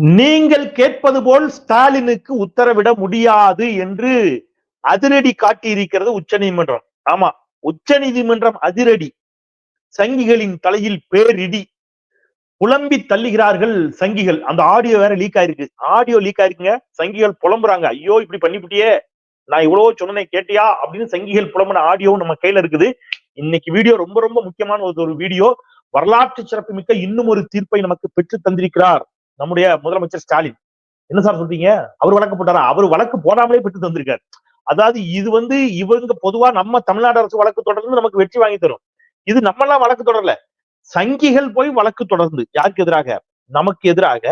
நீங்கள் கேட்பது போல் ஸ்டாலினுக்கு உத்தரவிட முடியாது என்று அதிரடி காட்டியிருக்கிறது உச்ச நீதிமன்றம். ஆமா உச்ச நீதிமன்றம் அதிரடி. சங்கிகளின் தலையில் பேரிடி. புலம்பி தள்ளுகிறார்கள் சங்கிகள். அந்த ஆடியோ வேற லீக் ஆயிருக்கு. ஆடியோ லீக் ஆயிருக்குங்க. சங்கிகள் புலம்புறாங்க. ஐயோ இப்படி பண்ணிவிட்டியே. நான் இவ்வளவு சொன்னேன் கேட்டியா? அப்படின்னு சங்கிகள் புலம்புன ஆடியோ நம்ம கையில இருக்குது. இன்னைக்கு வீடியோ ரொம்ப ரொம்ப முக்கியமான ஒரு ஒரு வீடியோ வரலாற்று சிறப்புமிக்க இன்னும் ஒரு தீர்ப்பை நமக்கு பெற்று தந்திருக்கிறார். நம்முடைய முதலமைச்சர் ஸ்டாலின். என்ன சார் சொல்றீங்க? அவர் வழக்கு போட்டாரா? அவர் வழக்கு போடாமலே பெற்று தந்திருக்காரு. அதாவது இது வந்து இவங்க பொதுவா நம்ம தமிழ்நாடு அரசு வழக்கு தொடர்ந்து நமக்கு வெற்றி வாங்கி தரும். இது நம்ம எல்லாம் வழக்கு தொடரல. சங்கிகள் போய் வழக்கு தொடர்ந்து யாருக்கு எதிராக? நமக்கு எதிராக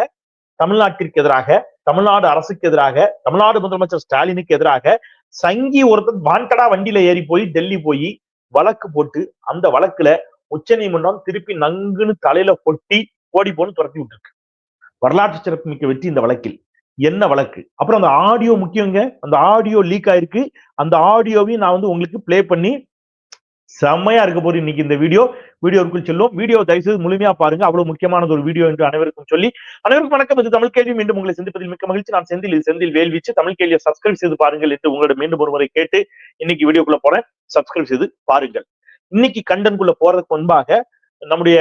தமிழ்நாட்டிற்கு எதிராக தமிழ்நாடு அரசுக்கு எதிராக தமிழ்நாடு முதலமைச்சர் ஸ்டாலினுக்கு எதிராக சங்கி ஒருத்தர் வான்கடா வண்டியில ஏறி போய் டெல்லி போய் வழக்கு போட்டு அந்த வழக்குல உச்ச நீதிமன்றம் திருப்பி நங்குன்னு தலையில கொட்டி ஓடி போன்னு துரத்தி விட்டுருக்கு. வரலாற்று சிறப்பு மிக்க வெற்றி இந்த வழக்கில். என்ன வழக்கு? அப்புறம் அந்த ஆடியோ முக்கியங்க. அந்த ஆடியோ லீக் ஆயிருக்கு. அந்த ஆடியோவையும் நான் வந்து உங்களுக்கு பிளே பண்ணி செம்மையா இருக்க போது இன்னைக்கு இந்த வீடியோ வீடியோவுக்குள் செல்லும் வீடியோ தயவுசெய்து முழுமையா பாருங்க. அவ்வளவு முக்கியமானது ஒரு வீடியோ என்று அனைவருக்கும் சொல்லி. அனைவருக்கும் வணக்கம். இது தமிழ் கேள்வி. மீண்டும் உங்களை சந்திப்பதில் மிக்க மகிழ்ச்சி. நான் செந்தில். இது செந்தில் வேல்வீச்சு. தமிழ் கேள்வியை சப்ஸ்கிரைப் செய்து பாருங்கள் என்று உங்களோட மீண்டும் ஒரு முறை கேட்டு இன்னைக்கு வீடியோக்குள்ள போறேன். சப்ஸ்கிரைப் செய்து பாருங்கள். இன்னைக்கு கண்டன்குள்ள போறதுக்கு முன்பாக நம்முடைய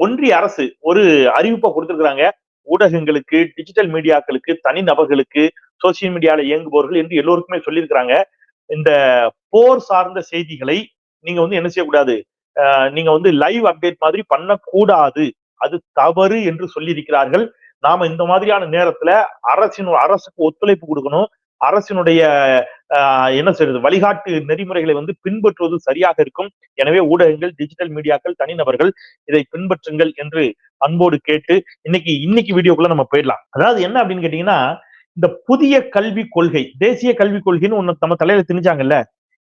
ஒன்றிய அரசு ஒரு அறிவிப்பை கொடுத்திருக்கிறாங்க. ஊடகங்களுக்கு டிஜிட்டல் மீடியாக்களுக்கு தனி நபர்களுக்கு சோசியல் மீடியால இயங்குபவர்கள் என்று எல்லோருக்குமே சொல்லியிருக்கிறாங்க. இந்த போர் சார்ந்த செய்திகளை நீங்க வந்து என்ன செய்யக்கூடாது? நீங்க வந்து லைவ் அப்டேட் மாதிரி பண்ணக்கூடாது. அது தவறு என்று சொல்லியிருக்கிறார்கள். நாம இந்த மாதிரியான நேரத்துல அரசின் அரசுக்கு ஒத்துழைப்பு கொடுக்கணும். அரசினுடைய என்ன செய்யறது வழிகாட்டு நெறிமுறைகளை வந்து பின்பற்றுவது சரியாக இருக்கும். எனவே ஊடகங்கள் டிஜிட்டல் மீடியாக்கள் தனிநபர்கள் இதை பின்பற்றுங்கள் என்று அன்போடு கேட்டு இன்னைக்கு இன்னைக்கு வீடியோக்குள்ள நம்ம போயிடலாம். அதாவது என்ன அப்படின்னு கேட்டீங்கன்னா இந்த புதிய கல்விக் கொள்கை தேசிய கல்விக் கொள்கைன்னு ஒண்ணு நம்ம தலையில திணிச்சாங்கல்ல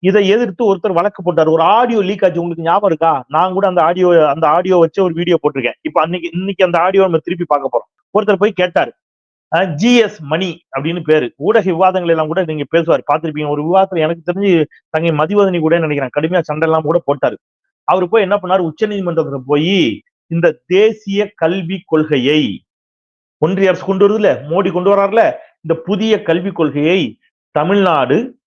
இதை எதிர்த்து ஒருத்தர் வழக்கு போட்டார். ஒரு ஆடியோ லீக் ஆச்சு. உங்களுக்கு ஞாபகம் இருக்கா? நான் கூட அந்த ஆடியோ அந்த ஆடியோ வச்சு ஒரு வீடியோ போட்டிருக்கேன். இப்ப அன்னைக்கு இன்னைக்கு அந்த ஆடியோ நம்ம திருப்பி பார்க்க போறோம். ஒருத்தர் போய் கேட்டாரு. ஜிஎஸ் மணி அப்படின்னு பேரு. ஊடக விவாதங்கள் எல்லாம் கூட நீங்க பேசுவார் பார்த்திருப்பீங்க. ஒரு விவாதத்துல எனக்கு தெரிஞ்சு தங்கை மதிவதனி கூட நினைக்கிறேன் கடுமையா சண்டை எல்லாம் கூட போட்டாரு. அவர் போய் என்ன பண்ணாரு? உச்ச நீதிமன்றத்துல போய் இந்த தேசிய கல்வி கொள்கையை ஒன்றிய அரசு கொண்டு வருதுல மோடி கொண்டு வர்றாருல இந்த புதிய கல்விக் கொள்கையை தமிழ்நாடு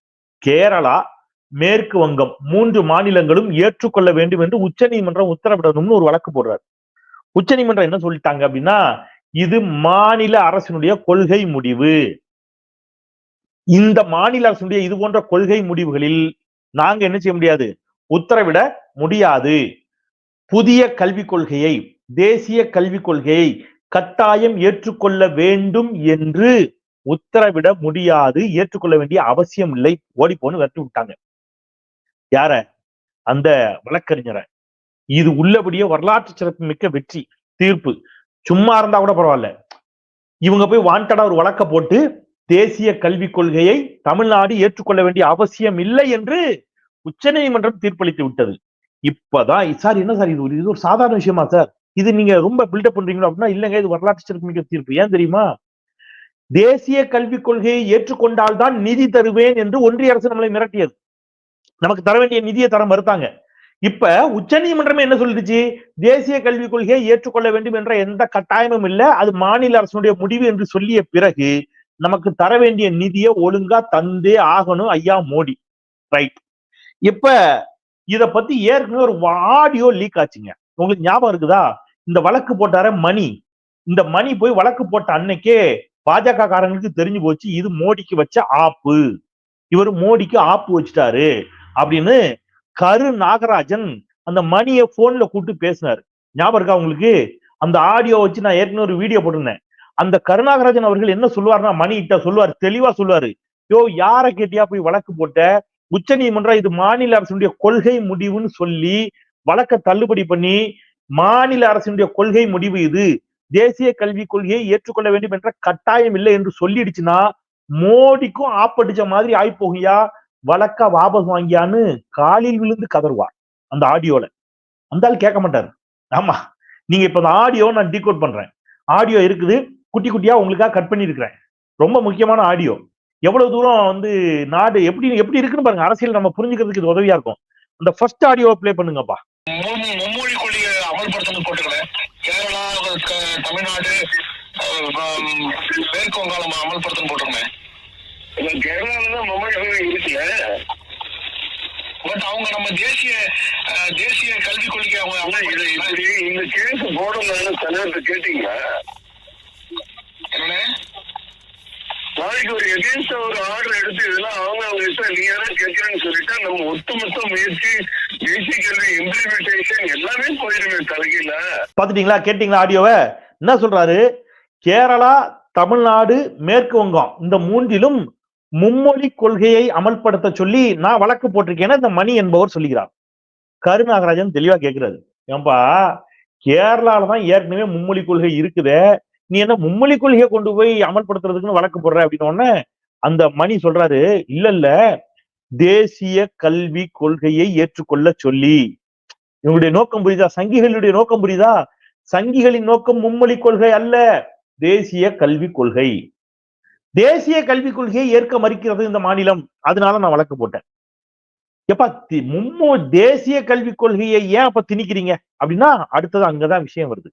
கேரளா மேற்கு வங்கம் மூன்று மாநிலங்களும் ஏற்றுக்கொள்ள வேண்டும் என்று உச்ச நீதிமன்றம் உத்தரவிடணும்னு ஒரு வழக்கு போடுறாரு. உச்ச நீதிமன்றம் என்ன சொல்லிட்டாங்க அப்படின்னா இது மாநில அரசினுடைய கொள்கை முடிவு. இந்த மாநில அரசினுடைய இது போன்ற கொள்கை முடிவுகளில் நாங்க என்ன செய்ய முடியாது? உத்தரவிட முடியாது. புதிய கல்விக் கொள்கையை தேசிய கல்விக் கொள்கையை கட்டாயம் ஏற்றுக்கொள்ள வேண்டும் என்று உத்தரவிட முடியாது ஏற்றுக்கொள்ள வேண்டிய அவசியம் இல்லை ஓடிப்போன்னு விரட்டி விட்டாங்க. யார? அந்த வழக்கறிஞரை. இது உள்ளபடியே வரலாற்று சிறப்பு மிக்க வெற்றி தீர்ப்பு. சும்மா இருந்தா கூட பரவாயில்ல. இவங்க போய் வாண்டடா ஒரு வழக்க போட்டு தேசிய கல்விக் கொள்கையை தமிழ்நாடு ஏற்றுக்கொள்ள வேண்டிய அவசியம் இல்லை என்று உச்ச நீதிமன்றம் தீர்ப்பளித்து விட்டது. இப்பதான் சார் என்ன சார் இது? ஒரு இது ஒரு சாதாரண விஷயமா சார்? இது நீங்க ரொம்ப பில்டப் பண்றீங்களோ அப்படின்னா இல்லைங்க இது வரலாற்று சிறப்பு தீர்ப்பு. ஏன் தெரியுமா? தேசிய கல்விக் கொள்கையை ஏற்றுக்கொண்டால் தான் நிதி தருவேன் என்று ஒன்றிய அரசு நம்மளை மிரட்டியது. நமக்கு தர வேண்டிய நிதியை தர மறுத்தாங்க. இப்ப உச்ச நீதிமன்றமே என்ன சொல்லிடுச்சு? தேசிய கல்விக் கொள்கையை ஏற்றுக்கொள்ள வேண்டும் என்ற எந்த கட்டாயமும் இல்லை. அது மாநில அரசனுடைய முடிவு என்று சொல்லிய பிறகு நமக்கு தர வேண்டிய நிதியை ஒழுங்கா தந்தே ஆகணும் ஐயா மோடி. ரைட் இப்ப இத பத்தி ஏற்கனவே ஒரு ஆடியோ லீக் ஆச்சுங்க. உங்களுக்கு ஞாபகம் இருக்குதா? இந்த வழக்கு போட்டார மணி. இந்த மணி போய் வழக்கு போட்ட அன்னைக்கே பாஜக காரங்களுக்கு தெரிஞ்சு போச்சு இது மோடிக்கு வச்ச ஆப்பு. இவர் மோடிக்கு ஆப்பு வச்சுட்டாரு அப்படின்னு கரு நாகராஜன் அந்த மணியை போன்ல கூப்பிட்டு பேசினாரு. ஞாபகம் இருக்கா உங்களுக்கு? அந்த ஆடியோ வச்சு நான் ஏற்கனவே ஒரு வீடியோ போட்டிருந்தேன். அந்த கருநாகராஜன் அவர்கள் என்ன சொல்லுவாருன்னா மணி கிட்ட சொல்லுவார் தெளிவா சொல்லுவாரு. யோ யார கேட்டியா போய் வழக்கு போட்ட? உச்ச நீதிமன்றம் இது மாநில அரசுடைய கொள்கை முடிவுன்னு சொல்லி வழக்க தள்ளுபடி பண்ணி மாநில அரசினுடைய கொள்கை முடிவு இது. தேசிய கல்விக் கொள்கையை ஏற்றுக்கொள்ள வேண்டும் என்ற கட்டாயம் இல்லை என்று சொல்லிடுச்சுன்னா மோடிக்கும் ஆப்படிச்ச மாதிரி ஆயிப்போகையா வழக்கா வாபஸ் வாங்கியான்னு காலில் விழுந்து கதறுவார் அந்த ஆடியோல. அந்த ஆள் கேட்க மாட்டாரு. ஆமா நீங்க இப்ப அந்த ஆடியோ நான் டீகோட் பண்றேன். ஆடியோ இருக்குது குட்டி குட்டியா உங்களுக்காக கட் பண்ணியிருக்கிறேன். ரொம்ப முக்கியமான ஆடியோ. எவ்வளவு தூரம் வந்து நாடு எப்படி எப்படி இருக்குன்னு பாருங்க. அரசியல் நம்ம புரிஞ்சுக்கிறதுக்கு இது உதவியா இருக்கும். அந்த ஃபர்ஸ்ட் ஆடியோ பிளே பண்ணுங்கப்பா. மும்மொழி கொள்கையை அமல்படுத்தணும் போட்டுக்கல கேரளா தமிழ்நாடு மேற்கு வங்காளம் அமல்படுத்தணும் போட்டிருந்தேன் கேரளால தான் மொபைல் இருக்குல்ல? பட் அவங்க நம்ம தேசிய தேசிய கல்விக் கொள்கை அவங்க அவங்க இது இப்படி இந்த கேஸ் போடணும்னு தலைவர்கிட்ட கேட்டீங்களா? என்ன நாளைக்கு ஒரு எகேன்ஸ்ட் ஒரு ஆர்டர் எடுத்து இதெல்லாம் அவங்க அவங்க இஷ்டம் நீ யாரும் கேட்கறேன்னு சொல்லிட்டா நம்ம ஒட்டுமொத்த முயற்சி தேசிய கல்வி இம்ப்ளிமெண்டேஷன் எல்லாமே போயிருமே தலைகீழ. பாத்துட்டீங்களா கேட்டீங்களா ஆடியோவை? என்ன சொல்றாரு? கேரளா தமிழ்நாடு மேற்கு வங்கம் இந்த மூன்றிலும் மும்மொழி கொள்கையை அமல்படுத்த சொல்லி நான் வழக்கு போட்டிருக்கேன்னு இந்த மணி என்பவர் சொல்லுகிறார். கருநாகராஜன் தெளிவா கேட்கிறாரு. ஏன்பா கேரளால தான் ஏற்கனவே மும்மொழி கொள்கை இருக்குதே. நீ என்ன மும்மொழி கொள்கையை கொண்டு போய் அமல்படுத்துறதுக்குன்னு வழக்கு போடுற அப்படின்னு உடனே அந்த மணி சொல்றாரு இல்ல இல்ல. தேசிய கல்வி கொள்கையை ஏற்றுக்கொள்ள சொல்லி. இவங்களுடைய நோக்கம் புரியுதா? சங்கிகளுடைய நோக்கம் புரியுதா? சங்கிகளின் நோக்கம் மும்மொழி கொள்கை அல்ல தேசிய கல்விக் கொள்கை. தேசிய கல்விக் கொள்கையை ஏற்க மறுக்கிறது இந்த மாநிலம். அதனால நான் வழக்கு போட்டேன். எப்பா தி- தேசிய கல்விக் கொள்கையை ஏன் அப்ப திணிக்கிறீங்க? அப்படின்னா அடுத்தது அங்கதான் விஷயம் வருது.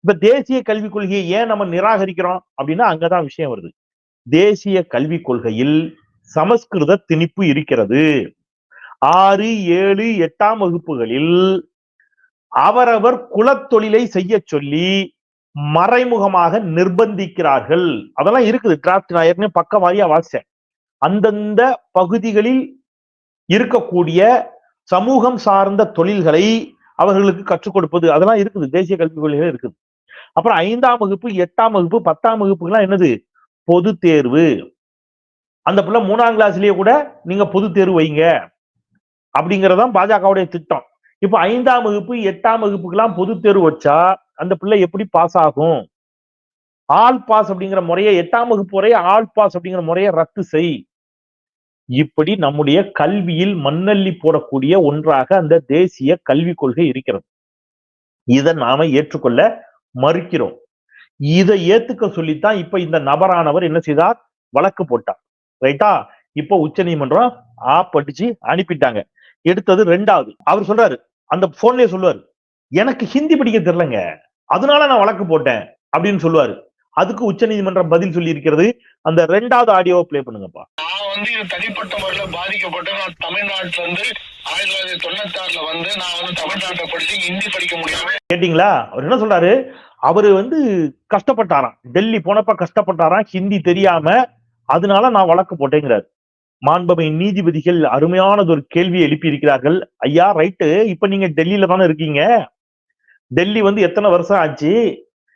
இப்ப தேசிய கல்விக் கொள்கையை ஏன் நம்ம நிராகரிக்கிறோம்? அப்படின்னா அங்கதான் விஷயம் வருது. தேசிய கல்விக் கொள்கையில் சமஸ்கிருத திணிப்பு இருக்கிறது. ஆறு ஏழு எட்டாம் வகுப்புகளில் அவரவர் குலத்தொழிலை செய்ய சொல்லி மறைமுகமாக நிர்பந்திக்கிறார்கள். அதெல்லாம் இருக்குது. டிராப்ட் நான் ஏற்கனவே பக்க வாரியா வாசிச்சேன். அந்தந்த பகுதிகளில் இருக்கக்கூடிய சமூகம் சார்ந்த தொழில்களை அவர்களுக்கு கற்றுக் கொடுப்பது அதெல்லாம் இருக்குது. தேசிய கல்விக் கொள்கைகள் இருக்குது. அப்புறம் ஐந்தாம் வகுப்பு எட்டாம் வகுப்பு பத்தாம் வகுப்புலாம் என்னது? பொது தேர்வு. அந்த பிள்ளை மூணாம் கிளாஸ்லயே கூட நீங்க பொது தேர்வு வைங்க. அப்படிங்கறதான் பாஜகவுடைய திட்டம். இப்போ ஐந்தாம் வகுப்பு எட்டாம் வகுப்புக்கெல்லாம் பொது தேர்வு வச்சா அந்த பிள்ளை எப்படி பாஸ் ஆகும்? ஆல் பாஸ் அப்படிங்கிற முறையை எட்டாம் வகுப்பு வரை ஆல் பாஸ் அப்படிங்கிற முறையை ரத்து செய். இப்படி நம்முடைய கல்வியில் மண்ணள்ளி போடக்கூடிய ஒன்றாக அந்த தேசிய கல்விக் கொள்கை இருக்கிறது. இதை நாம ஏற்றுக்கொள்ள மறுக்கிறோம். இதை ஏத்துக்க சொல்லித்தான் இப்ப இந்த நபரானவர் என்ன செய்தார்? வழக்கு போட்டார். ரைட்டா? இப்ப உச்ச நீதிமன்றம் ஆப் அடிச்சு அனுப்பிட்டாங்க. எடுத்தது ரெண்டாவது. அவர் சொல்றாரு அந்த போன்லயே சொல்லுவாரு எனக்கு ஹிந்தி படிக்க தெரியலங்க. அதனால நான் வழக்கு போட்டேன். அப்படின்னு சொல்லுவாரு. அதுக்கு உச்ச நீதிமன்றம் பதில் சொல்லி இருக்கிறது அந்த ரெண்டாவது ஆடியோவை ப்ளே பண்ணுங்கப்பா. நான் வந்து இது தனிப்பட்ட முறையில பாதிக்கப்பட்டு நான் தமிழ்நாட்டுல இருந்து ஆயிரத்தி தொள்ளாயிரத்தி தொண்ணூத்தி ஆறுல வந்து நான் வந்து தமிழ்நாட்டை படிச்சு ஹிந்தி படிக்க முடியாம கேட்டீங்களா? அவர் என்ன சொல்றாரு? அவரு வந்து கஷ்டப்பட்டாராம். டெல்லி போனப்ப கஷ்டப்பட்டாராம். ஹிந்தி தெரியாம அதனால நான் வழக்கு போட்டேங்கிறார். மாண்பமை நீதிபதிகள் அருமையானது ஒரு கேள்வியை எழுப்பி இருக்கிறார்கள் ஐயா ரைட்டு. இப்ப நீங்க டெல்லியில தானே இருக்கீங்க? டெல்லி வந்து எத்தனை வருஷம் ஆச்சு?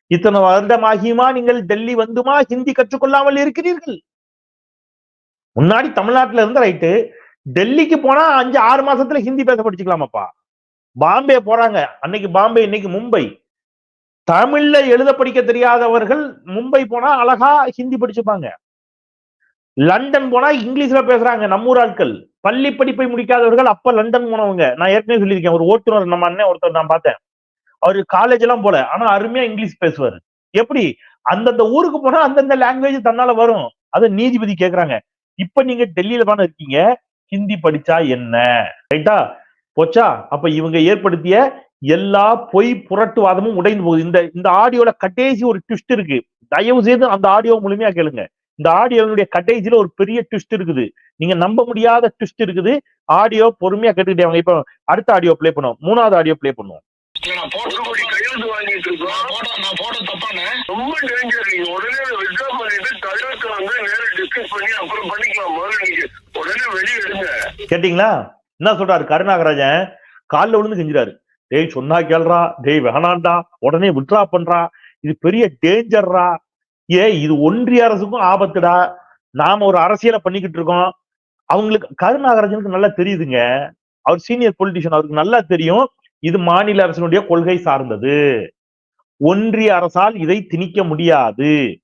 இத்தனை வருடமாகியுமா நீங்கள் டெல்லி வந்துமா? ஹிந்தி கற்றுக்கொள்ளாமல் இருக்கிறீர்கள். முன்னாடி தமிழ்நாட்டுல இருந்து ரைட்டு. டெல்லிக்கு போனா அஞ்சு ஆறு மாசத்துல ஹிந்தி பேச படிச்சுக்கலாமாப்பா? பாம்பே போறாங்க. அன்னைக்கு பாம்பே இன்னைக்கு மும்பை. தமிழ்ல எழுத படிக்க தெரியாதவர்கள் மும்பை போனா அழகா ஹிந்தி படிச்சுப்பாங்க. லண்டன் போனா இங்கிலீஷ்ல பேசுறாங்க நம்மூர் ஆட்கள். பள்ளி படிப்பை முடிக்காதவர்கள் அப்ப லண்டன் போனவங்க. நான் ஏற்கனவே சொல்லியிருக்கேன். ஒரு ஓட்டுநர் நம்ம அண்ணன் ஒருத்தர் நான் பார்த்தேன். அவரு காலேஜ் எல்லாம் போல. ஆனா அருமையா இங்கிலீஷ் பேசுவாரு. எப்படி? அந்தந்த ஊருக்கு போனா அந்தந்த லாங்குவேஜ் தன்னால வரும். அதை நீதிபதி கேக்குறாங்க. இப்ப நீங்க டெல்லியில தானே இருக்கீங்க. ஹிந்தி படிச்சா என்ன? ரைட்டா போச்சா? அப்ப இவங்க ஏற்படுத்திய எல்லா பொய் புரட்டுவாதமும் உடைந்து போகுது. இந்த இந்த ஆடியோல கடைசி ஒரு ட்விஸ்ட் இருக்கு. தயவு செய்து அந்த ஆடியோ முழுமையா கேளுங்க. இந்த ஆடியோனுடைய கடைசியில ஒரு பெரிய ட்விஸ்ட் இருக்குது. நீங்க நம்ப முடியாத ட்விஸ்ட் இருக்குது. ஆடியோ பொறுமையா கேட்டுக்கிட்டே வாங்க. இப்ப அடுத்த ஆடியோ ப்ளே பண்ணுவோம். மூணாவது ஆடியோ ப்ளே பண்ணுவோம். கேட்டீங்களா? என்ன சொல்றாரு கருணாகராஜன்? காலில் விழுந்து கெஞ்சுறாரு. டேய் சொன்னா கேள்றா. டேய் வேணாண்டா. உடனே விட்ரா பண்றா. இது பெரிய டேஞ்சர்ரா ஏ இது ஒன்றிய அரசுக்கும் ஆபத்துடா. நாம ஒரு அரசியலை பண்ணிக்கிட்டு இருக்கோம். அவங்களுக்கு கருநாகராஜனுக்கு நல்லா தெரியுதுங்க. அவர் சீனியர் பொலிட்டிஷியன் அவருக்கு நல்லா தெரியும். இது மாநில அரசினுடைய கொள்கை சார்ந்தது. ஒன்றிய அரசால் இதை திணிக்க முடியாது.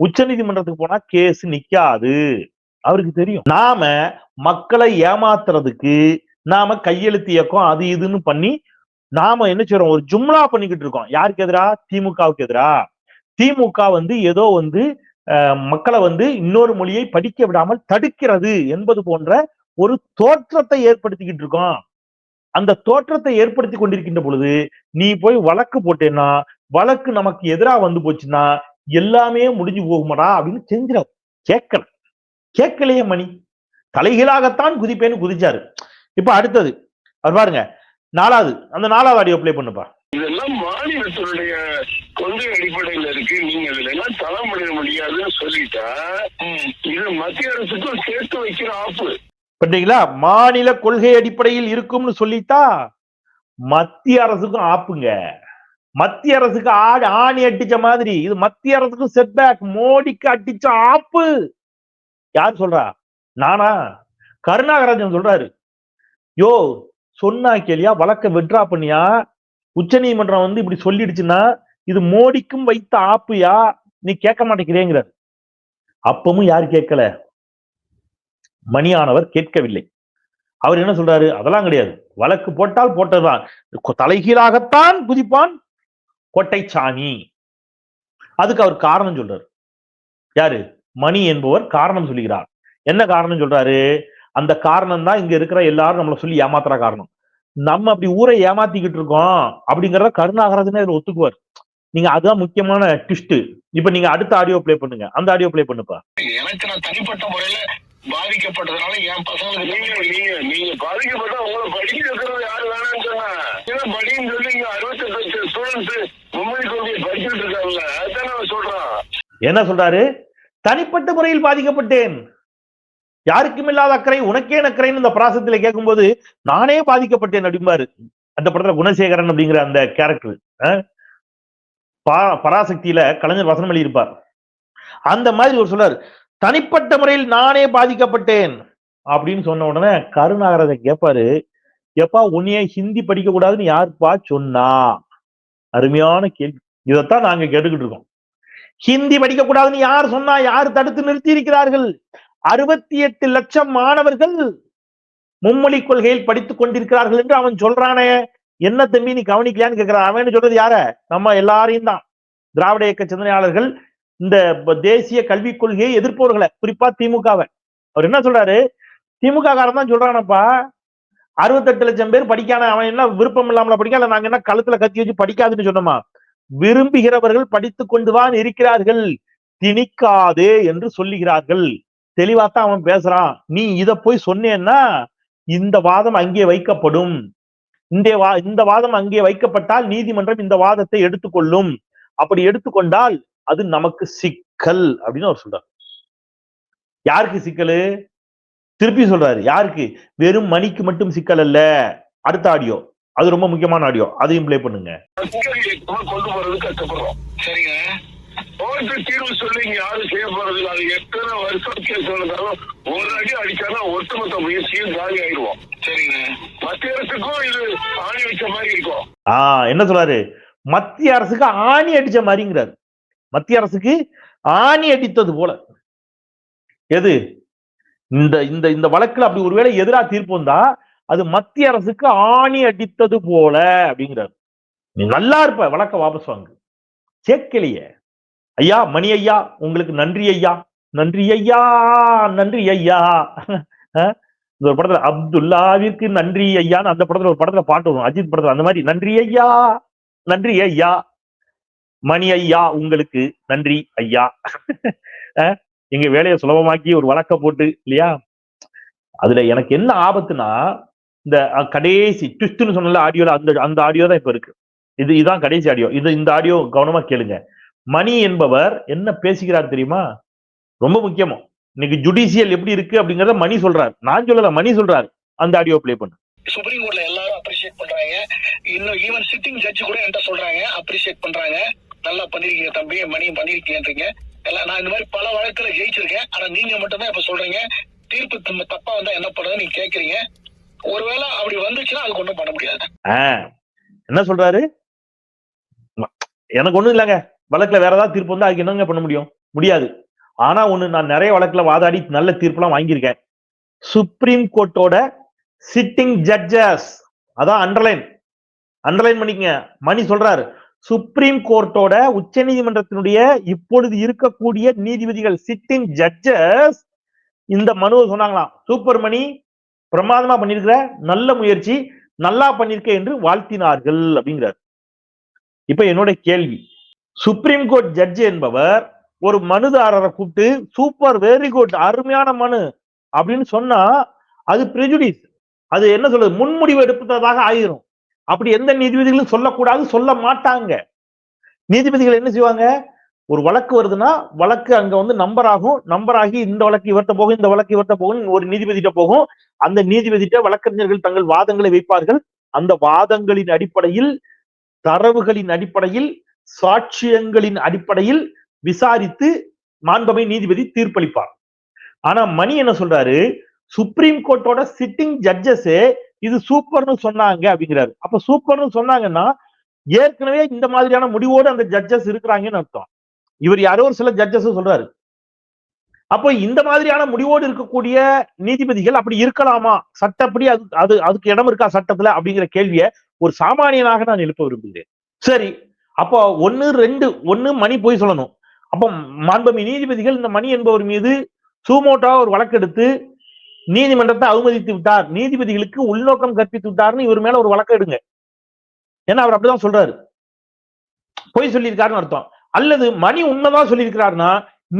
உச்சநீதிமன்றத்துக்கு போனா கேஸ் நிக்காது. அவருக்கு தெரியும். நாம மக்களை ஏமாத்துறதுக்கு நாம கையெழுத்து இயக்கம் அது இதுன்னு பண்ணி நாம என்ன செய்றோம்? ஒரு ஜும்லா பண்ணிக்கிட்டு இருக்கோம். யாருக்கு எதிரா? திமுகவுக்கு எதிரா? திமுக வந்து ஏதோ வந்து அஹ், மக்களை வந்து இன்னொரு மொழியை படிக்க விடாமல் தடுக்கிறது என்பது போன்ற ஒரு தோற்றத்தை ஏற்படுத்திக்கிட்டு இருக்கோம். அந்த தோற்றத்தை ஏற்படுத்தி கொண்டிருக்கின்ற பொழுது நீ போய் வழக்கு போட்டேன்னா வழக்கு நமக்கு எதிரா வந்து போச்சுன்னா எல்லாமே முடிஞ்சு போகுமாடா அப்படின்னு செஞ்சிடும். கேட்கல. கேட்கலையே மணி. தலைகீழாகத்தான் குதிப்பேன்னு குதிச்சாரு. இப்ப அடுத்தது அவர் பாருங்க நாலாவது அந்த நாலாவது ஆடியோ பிளே பண்ணுப்பா. இதெல்லாம் மாநிலத்தினுடைய கொள்கை அடிப்படையில இருக்கு. நீங்க இதுல எல்லாம் தலைமுடிய முடியாதுன்னு சொல்லிட்டா இது மத்திய அரசுக்கும் சேர்த்து வைக்கிற ஆப்பு. பண்றீங்களா மாநில கொள்கை அடிப்படையில் இருக்கும்னு சொல்லிட்டா மத்திய அரசுக்கும் ஆப்புங்க. மத்திய அரசுக்கு ஆடி ஆணி அடிச்ச மாதிரி. இது மத்திய அரசுக்கு செட்பேக் மோடிக்கு அடிச்ச ஆப்பு. யார் சொல்றா? நானா? கருணாகராஜன் சொல்றாரு. யோ சொன்னா கேளியா வழக்க விட்ரா பண்ணியா? உச்ச நீதிமன்றம் வந்து இப்படி சொல்லிடுச்சுன்னா இது மோடிக்கும் வைத்த ஆப்பியா? நீ கேட்க மாட்டேங்கிறேங்கிறார். அப்பவும் யார் கேட்கல? மணியானவர் கேட்கவில்லை. அவர் என்ன சொல்றாரு? அதெல்லாம் கிடையாது. வழக்கு போட்டால் போட்டதுதான். தலைகீழாகத்தான் குதிப்பான் கோட்டை சாணி அதுக்கு அவர் காரணம் சொல்றாரு. யாரு? மணி என்பவர் காரணம் சொல்லுகிறார் என்ன காரணம் சொல்றாரு? அந்த காரணம் தான் இங்க இருக்கிற எல்லாரும் நம்மளை சொல்லி ஏமாத்துற காரணம். நம்ம அப்படி ஊரை ஏமாத்திக்கிட்டு இருக்கோம் அப்படிங்கிறத கருணாகரதுன்னு இதுல ஒத்துக்குவார். நீங்க அதுதான் முக்கியமான ட்விஸ்ட் இப்ப நீங்க அடுத்த ஆடியோ ப்ளே பண்ணுங்க. அந்த ஆடியோ ப்ளே பண்ணுப்பா. எனக்கு நான் தனிப்பட்ட முறையில பாதிக்கப்பட்டதுனால என் பசங்களுக்கு நீங்க நீங்க நீங்க பாதிக்கப்பட்டா உங்களை படிக்க வைக்கிறது யாரு வேணாம்னு சொன்னா. படின்னு சொல்லி இங்க அறுபத்தெட்டு லட்சம் ஸ்டூடெண்ட்ஸ் மும்மொழி கொள்கையை படிச்சுட்டு இருக்காங்கல்ல. அதுதான் நான் சொல்றான். என்ன சொல்றாரு? தனிப்பட்ட முறையில் பாதிக்கப்பட்டேன். யாருக்கும் இல்லாத அக்கறை உனக்கே அக்கறைன்னு இந்த பிராசத்துல கேட்கும்போது நானே பாதிக்கப்பட்டேன் அப்படிம்பாரு. அந்த படத்துல குணசேகரன் அப்படிங்கிற அந்த கேரக்டர் பராசக்தியில கலைஞர் வசனம் எழுதியிருப்பார். அந்த மாதிரி ஒரு சொல்றாரு தனிப்பட்ட முறையில் நானே பாதிக்கப்பட்டேன் அப்படின்னு சொன்ன உடனே கருணாகரதை கேட்பாரு எப்பா உன்னைய ஹிந்தி படிக்க கூடாதுன்னு யாருப்பா சொன்னா? அருமையான கேள்வி. இதைத்தான் நாங்க கேட்டுக்கிட்டு இருக்கோம். ஹிந்தி படிக்க கூடாதுன்னு யார் சொன்னா? யார் தடுத்து நிறுத்தி இருக்கிறார்கள் அறுபத்தி எட்டு லட்சம் மாணவர்கள் மும்மொழி கொள்கையில் படித்துக் கொண்டிருக்கிறார்கள் என்று அவன் சொல்றானே. என்ன தம்பி நீ கவனிக்கலையான்னு கேட்கிறான் அவன் சொல்றது யார? நம்ம எல்லாரையும் தான். திராவிட இயக்க சிந்தனையாளர்கள் இந்த தேசிய கல்விக் கொள்கையை எதிர்ப்பவர்களை குறிப்பா திமுகவை. அவர் என்ன சொல்றாரு? திமுக காரன் தான் சொல்றானப்பா அறுபத்தெட்டு லட்சம் பேர் படிக்கான அவன் என்ன விருப்பம் இல்லாமல படிக்கல நாங்க என்ன கழுத்துல கத்தி வச்சு படிக்காதுன்னு சொன்னோமா? விரும்புகிறவர்கள் படித்து கொண்டுதான் இருக்கிறார்கள். திணிக்காதே என்று சொல்லுகிறார்கள். தெளிவாத்தான் அவன் பேசுறான். நீ இத போய் சொன்னேன்னா இந்த வாதம் அங்கே வைக்கப்படும். இந்த வா இந்த வாதம் அங்கே வைக்கப்பட்டால் நீதிமன்றம் இந்த வாதத்தை எடுத்துக்கொள்ளும். அப்படி எடுத்துக்கொண்டால் அது நமக்கு சிக்கல் அப்படின்னு அவர் சொல்றார். யாருக்கு சிக்கலு? திருப்பி சொல்றாரு யாருக்கு? வெறும் மணிக்கு மட்டும் சிக்கல் அல்ல. அடுத்த ஆடியோ அது ரொம்ப முக்கியமான ஆடியோ அதையும் பிளே பண்ணுங்க. கொண்டு போறது கஷ்டப்படுறோம். சரிங்க. கோர்ட்டு தீர்வு சொல்லி இங்க யாரும் செய்ய போறது இல்ல. அது எத்தனை வருஷம் கேஸ் நடந்தாலும் ஒரு அடி அடிச்சாலும் ஒட்டுமொத்த முயற்சியும் காலி ஆயிடுவோம். சரிங்க. மத்திய அரசுக்கும் இது ஆணி வச்ச மாதிரி இருக்கும். ஆஹ் என்ன சொல்றாரு? மத்திய அரசுக்கு ஆணி அடிச்ச மாதிரிங்கிறாரு. மத்திய அரசுக்கு ஆணி அடித்தது போல. எது? இந்த இந்த இந்த வழக்குல அப்படி ஒருவேளை எதிரா தீர்ப்பு வந்தா அது மத்திய அரசுக்கு ஆணி அடித்தது போல அப்படிங்கிறாரு. நீ நல்லா இருப்ப வழக்க வாபஸ் வாங்கு. கேட்கலையே ஐயா மணி ஐயா உங்களுக்கு நன்றி ஐயா நன்றி ஐயா நன்றி ஐயா. இந்த ஒரு படத்துல அப்துல்லாவிற்கு நன்றி ஐயான்னு அந்த படத்துல ஒரு படத்துல பாட்டு வரும். அஜித் படத்துல அந்த மாதிரி நன்றி ஐயா நன்றி ஐயா. மணி ஐயா உங்களுக்கு நன்றி ஐயா. எங்க வேலையை சுலபமாக்கி ஒரு வழக்க போட்டு இல்லையா? அதுல எனக்கு என்ன ஆபத்துனா இந்த கடைசி ட்விஸ்ட்னு சொன்னல ஆடியோல அந்த அந்த ஆடியோ தான் இப்ப இருக்கு. இது இதுதான் கடைசி ஆடியோ. இது இந்த ஆடியோ கவனமா கேளுங்க. மணி என்பவர் என்ன பேசுகிறார் தெரியுமா? ரொம்ப முக்கியமா. இன்னைக்கு ஜுடிஷியல் எப்படி இருக்கு அப்படிங்கறத மணி சொல்றாரு. நான் சொல்லல மணி சொல்றாரு. அந்த ஆடியோ ப்ளே பண்ணு. சுப்ரீம் கோர்ட்ல எல்லாரும் அப்ரிஷியேட் பண்றாங்க. இன்னும் ஈவன் சிட்டிங் ஜட்ஜ் கூட என்கிட்ட சொல்றாங்க. அப்ரிஷியேட் பண்றாங்க. நல்லா பண்ணிருக்கீங்க தம்பி மணி பண்ணிருக்கீங்கன்றீங்க. எல்லாம் நான் இந்த மாதிரி பல வழக்குல ஜெயிச்சிருக்கேன். ஆனா நீங்க மட்டும்தான் இப்ப சொல்றீங்க. தீர்ப்பு தப்பா வந்தா என்ன பண்ணுறது நீங்க கேக்குறீங்க. ஒருவேளை அப்படி வந்துச்சுன்னா அதுக்கு ஒண்ணும் பண்ண முடியாது. என்ன சொல்றாரு? எனக்கு ஒண்ணும் இல்லைங்க. வழக்குல வேற ஏதாவது தீர்ப்பு வந்து அதுக்கு என்னங்க பண்ண முடியும்? முடியாது. ஆனா ஒண்ணு நான் நிறைய வழக்குல வாதாடி நல்ல தீர்ப்புலாம் வாங்கியிருக்கேன். சுப்ரீம் கோர்ட்டோட சிட்டிங் ஜட்ஜஸ் அதான் அண்டர்லைன் அண்டர்லைன் பண்ணிக்கங்க. மணி சொல்றாரு. சுப்ரீம் கோர்ட்டோட உச்ச நீதிமன்றத்தினுடைய இப்பொழுது இருக்கக்கூடிய நீதிபதிகள் சிட்டிங் ஜட்ஜஸ் இந்த மனுவை சொன்னாங்களாம். சூப்பர் மணி பிரமாதமா பண்ணிருக்கிற நல்ல முயற்சி நல்லா பண்ணிருக்க என்று வாழ்த்தினார்கள் அப்படிங்கிறார். இப்ப என்னோட கேள்வி. சுப்ரீம் கோர்ட் ஜட்ஜ் என்பவர் ஒரு மனுதாரரை கூப்பிட்டு சூப்பர் வெரி குட் அருமையான மனு அப்படின்னு சொன்னா அது பிரிஜுடிஸ் அது என்ன சொல்றது? முன்முடிவு எடுப்பதாக ஆயிரும். அப்படி எந்த நீதிபதிகளும் சொல்லக்கூடாது சொல்ல மாட்டாங்க. நீதிபதிகள் என்ன செய்வாங்க? ஒரு வழக்கு வருதுன்னா வழக்கு அங்க வந்து நம்பர் ஆகும். நம்பர் ஆகி இந்த வழக்கு இவர்த்த போகும் இந்த வழக்கு இவர்த்த போகும் ஒரு நீதிபதிகிட்ட போகும். அந்த நீதிபதிகிட்ட வழக்கறிஞர்கள் தங்கள் வாதங்களை வைப்பார்கள். அந்த வாதங்களின் அடிப்படையில் தரவுகளின் அடிப்படையில் சாட்சியங்களின் அடிப்படையில் விசாரித்து மாண்பமை நீதிபதி தீர்ப்பளிப்பார். ஆனா மணி என்ன சொல்றாரு? சுப்ரீம் கோர்ட்டோட சிட்டிங் ஜட்ஜஸ் இது சூப்பர்னு சொன்னாங்க அப்படிங்கிறாரு. அப்ப சூப்பர்னு சொன்னாங்கன்னா ஏற்கனவே இந்த மாதிரியான முடிவோடு அந்த ஜட்ஜஸ் இருக்கிறாங்கன்னு அர்த்தம். இவர் யாரோ ஒரு சில ஜட்ஜஸ் சொல்றாரு. அப்போ இந்த மாதிரியான முடிவோடு இருக்கக்கூடிய நீதிபதிகள் அப்படி இருக்கலாமா? சட்டப்படி அது அது அதுக்கு இடம் இருக்கா சட்டத்துல அப்படிங்கிற கேள்வியை ஒரு சாமானியனாக நான் எழுப்ப விரும்புகிறேன். சரி அப்போ ஒன்னு ரெண்டு ஒன்னு மணி போய் சொல்லணும். அப்போ மாண்பமி நீதிபதிகள் இந்த மணி என்பவர் மீது சூமோட்டா ஒரு வழக்கெடுத்து நீதிமன்றத்தை அவமதித்து விட்டார். நீதிபதிகளுக்கு உள்நோக்கம் கற்பித்து விட்டார்னு இவர் மேல ஒரு வழக்கு எடுங்க. ஏன்னா அவர் அப்படிதான் சொல்றாரு. பொய் சொல்லியிருக்காருன்னு அர்த்தம். அல்லது மணி உண்மைதான் சொல்லியிருக்கிறாருன்னா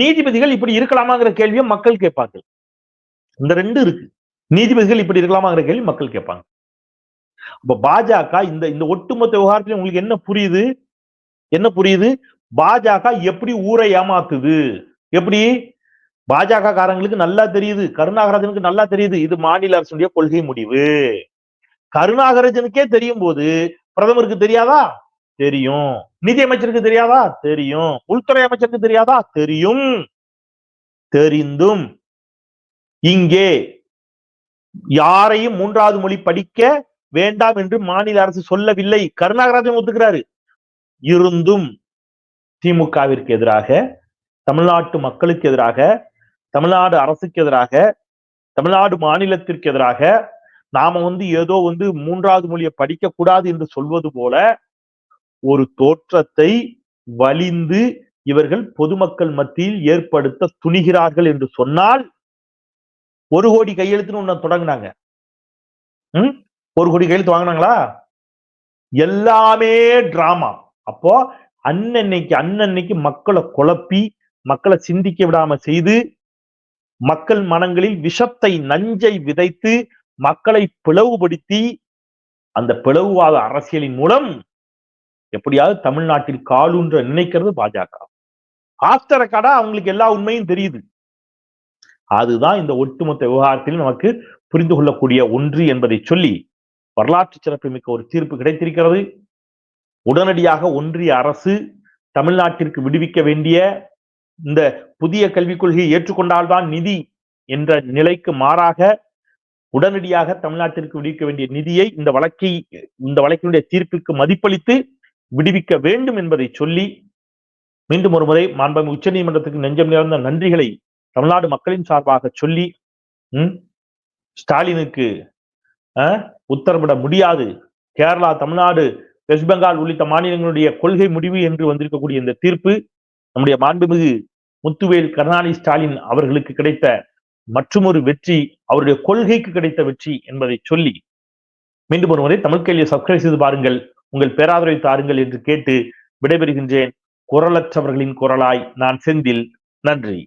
நீதிபதிகள் இப்படி இருக்கலாமாங்கிற கேள்வியை மக்கள் கேட்பார்கள். இந்த ரெண்டு இருக்கு. நீதிபதிகள் இப்படி இருக்கலாமாங்கிற கேள்வி மக்கள் கேட்பாங்க. அப்ப பாஜக இந்த இந்த ஒட்டுமொத்த விவகாரத்துல உங்களுக்கு என்ன புரியுது? என்ன புரியுது? பாஜக எப்படி ஊரை ஏமாத்துது? எப்படி? பாஜக காரங்களுக்கு நல்லா தெரியுது கருணாகராஜனுக்கு நல்லா தெரியுது இது மாநில அரசுடைய கொள்கை முடிவு. கருணாகராஜனுக்கே தெரியும் போது பிரதமருக்கு தெரியாதா? தெரியும். நிதி அமைச்சருக்கு தெரியாதா? தெரியும். உள்துறை அமைச்சருக்கு தெரியாதா? தெரியும். தெரிந்தும். இங்கே யாரையும் மூன்றாவது மொழி படிக்க வேண்டாம் என்று மாநில அரசு சொல்லவில்லை. கருணாகராஜன் ஒத்துக்கிறாரு. இருந்தும் திமுகவிற்கு எதிராக தமிழ்நாட்டு மக்களுக்கு எதிராக தமிழ்நாடு அரசுக்கு எதிராக தமிழ்நாடு மாநிலத்திற்கு எதிராக நாம வந்து ஏதோ வந்து மூன்றாவது மொழியை படிக்க கூடாது என்று சொல்வது போல ஒரு தோற்றத்தை வலிந்து இவர்கள் பொதுமக்கள் மத்தியில் ஏற்படுத்த துணிகிறார்கள் என்று சொன்னால் ஒரு கோடி கையெழுத்துன்னு ஒண்ணு தொடங்கினாங்க. ம்? ஒரு கோடி கையெழுத்து வாங்கினாங்களா? எல்லாமே டிராமா அப்போ அன்னன்னைக்கு அன்னன்னைக்கு மக்களை குழப்பி மக்களை சிந்திக்க விடாம செய்து மக்கள் மனங்களில் விஷத்தை நஞ்சை விதைத்து மக்களை பிளவுபடுத்தி அந்த பிளவுவாத அரசியலின் மூலம் எப்படியாவது தமிழ்நாட்டில் காலூன்ற நினைக்கிறது பாஜக. ஆஸ்டர் கடா அவங்களுக்கு எல்லா உண்மையும் தெரியுது. அதுதான் இந்த ஒட்டுமொத்த விவகாரத்தில் நமக்கு புரிந்து கொள்ளக்கூடிய ஒன்று என்பதை சொல்லி வரலாற்று சிறப்புமிக்க ஒரு தீர்ப்பு கிடைத்திருக்கிறது. உடனடியாக ஒன்றிய அரசு தமிழ்நாட்டிற்கு விடுவிக்க வேண்டிய இந்த புதிய கல்விக் கொள்கையை ஏற்றுக்கொண்டால்தான் நிதி என்ற நிலைக்கு மாறாக உடனடியாக தமிழ்நாட்டிற்கு விடுவிக்க வேண்டிய நிதியை இந்த வழக்கை இந்த வழக்கினுடைய தீர்ப்பிற்கு மதிப்பளித்து விடுவிக்க வேண்டும் என்பதை சொல்லி மீண்டும் ஒரு முறை மாண்புமிகு உச்ச நீதிமன்றத்துக்கு நெஞ்சம் நிறந்த நன்றிகளை தமிழ்நாடு மக்களின் சார்பாக சொல்லி உம் ஸ்டாலினுக்கு உத்தரவிட முடியாது. கேரளா தமிழ்நாடு வெஸ்ட் பெங்கால் உள்ளிட்ட மாநிலங்களுடைய கொள்கை முடிவு என்று வந்திருக்கக்கூடிய இந்த தீர்ப்பு நம்முடைய மாண்புமிகு முத்துவேல் கருணாநிதி ஸ்டாலின் அவர்களுக்கு கிடைத்த மற்றுமொரு வெற்றி அவருடைய கொள்கைக்கு கிடைத்த வெற்றி என்பதை சொல்லி மீண்டும் ஒரு முறை தமிழ் கேள்வியை சப்ஸ்கிரைப் செய்து பாருங்கள் உங்கள் பேராதரவை தாருங்கள் என்று கேட்டு விடைபெறுகின்றேன் குரலற்றவர்களின் குரலாய் நான் செந்தில் நன்றி